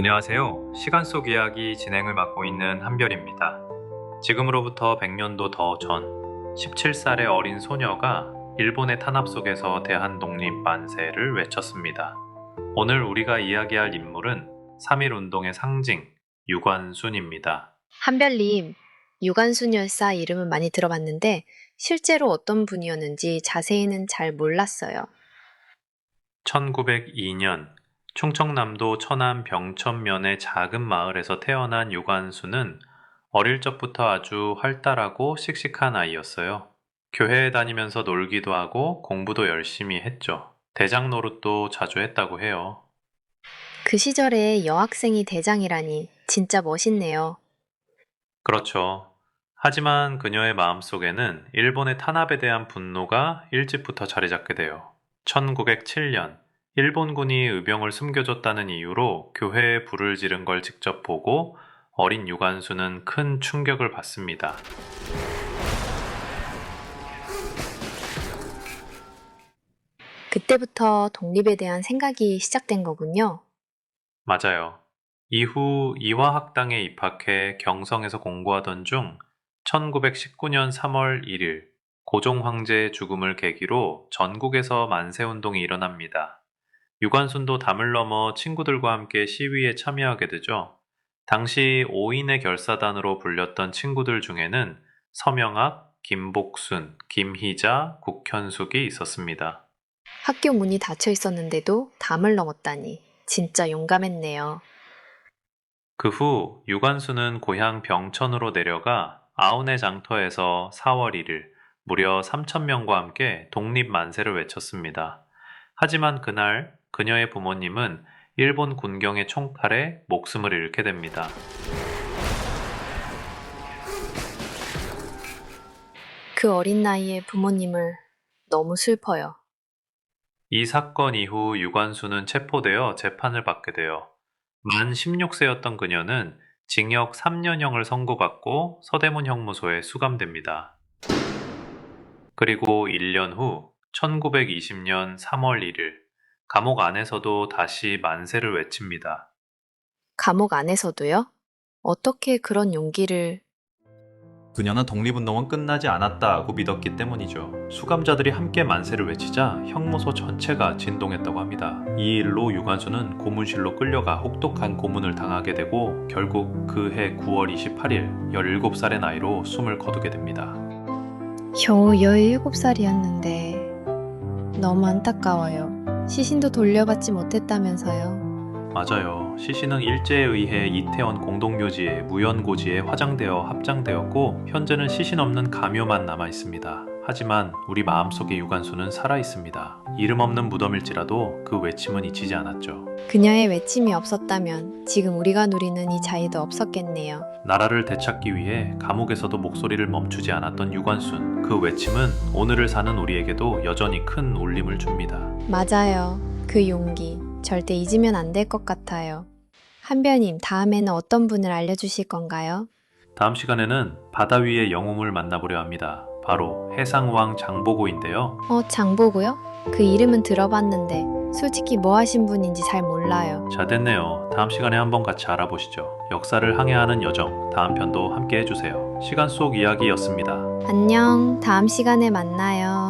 안녕하세요. 시간 속 이야기 진행을 맡고 있는 한별입니다. 지금으로부터 100년도 더 전, 17살의 어린 소녀가 일본의 탄압 속에서 대한 독립 만세를 외쳤습니다. 오늘 우리가 이야기할 인물은 3.1 운동의 상징, 유관순입니다. 한별님, 유관순 열사 이름은 많이 들어봤는데 실제로 어떤 분이었는지 자세히는 잘 몰랐어요. 1902년 충청남도 천안 병천면의 작은 마을에서 태어난 유관수는 어릴 적부터 아주 활달하고 씩씩한 아이였어요. 교회에 다니면서 놀기도 하고 공부도 열심히 했죠. 대장 노릇도 자주 했다고 해요. 그 시절에 여학생이 대장이라니 진짜 멋있네요. 그렇죠. 하지만 그녀의 마음속에는 일본의 탄압에 대한 분노가 일찍부터 자리 잡게 돼요. 1907년 일본군이 의병을 숨겨줬다는 이유로 교회에 불을 지른 걸 직접 보고 어린 유관수는 큰 충격을 받습니다. 그때부터 독립에 대한 생각이 시작된 거군요. 맞아요. 이후 이화학당에 입학해 경성에서 공부하던 중 1919년 3월 1일 고종 황제의 죽음을 계기로 전국에서 만세운동이 일어납니다. 유관순도 담을 넘어 친구들과 함께 시위에 참여하게 되죠. 당시 5인의 결사단으로 불렸던 친구들 중에는 서명학, 김복순, 김희자, 국현숙이 있었습니다. 학교 문이 닫혀 있었는데도 담을 넘었다니 진짜 용감했네요. 그 후 유관순은 고향 병천으로 내려가 아운의 장터에서 4월 1일 무려 3천명과 함께 독립 만세를 외쳤습니다. 하지만 그날 그녀의 부모님은 일본 군경의 총칼에 목숨을 잃게 됩니다. 그 어린 나이에 부모님을 너무 슬퍼요. 이 사건 이후 유관수는 체포되어 재판을 받게 돼요. 만 16세였던 그녀는 징역 3년형을 선고받고 서대문 형무소에 수감됩니다. 그리고 1년 후 1920년 3월 1일 감옥 안에서도 다시 만세를 외칩니다. 감옥 안에서도요? 어떻게 그런 용기를 그녀는 독립운동은 끝나지 않았다고 믿었기 때문이죠. 수감자들이 함께 만세를 외치자 형무소 전체가 진동했다고 합니다. 이 일로 유관수는 고문실로 끌려가 혹독한 고문을 당하게 되고 결국 그해 9월 28일 17살의 나이로 숨을 거두게 됩니다. 겨우 17살이었는데 너무 안타까워요. 시신도 돌려받지 못했다면서요. 맞아요. 시신은 일제에 의해 이태원 공동묘지에 무연고지에 화장되어 합장되었고 현재는 시신 없는 가묘만 남아 있습니다. 하지만 우리 마음속의 유관수는 살아 있습니다. 이름 없는 무덤일지라도 그 외침은 잊히지 않았죠. 그녀의 외침이 없었다면 지금 우리가 누리는 이 자유도 없었겠네요. 나라를 되찾기 위해 감옥에서도 목소리를 멈추지 않았던 유관순. 그 외침은 오늘을 사는 우리에게도 여전히 큰 울림을 줍니다. 맞아요. 그 용기 절대 잊으면 안 될 것 같아요. 한별님, 다음에는 어떤 분을 알려주실 건가요? 다음 시간에는 바다 위의 영웅을 만나보려 합니다. 바로 해상왕 장보고인데요. 어, 장보고요? 그 이름은 들어봤는데 솔직히 뭐 하신 분인지 잘 몰라요. 잘 됐네요. 다음 시간에 한번 같이 알아보시죠. 역사를 항해하는 여정 다음 편도 함께 해주세요. 시간 속 이야기였습니다. 안녕. 다음 시간에 만나요.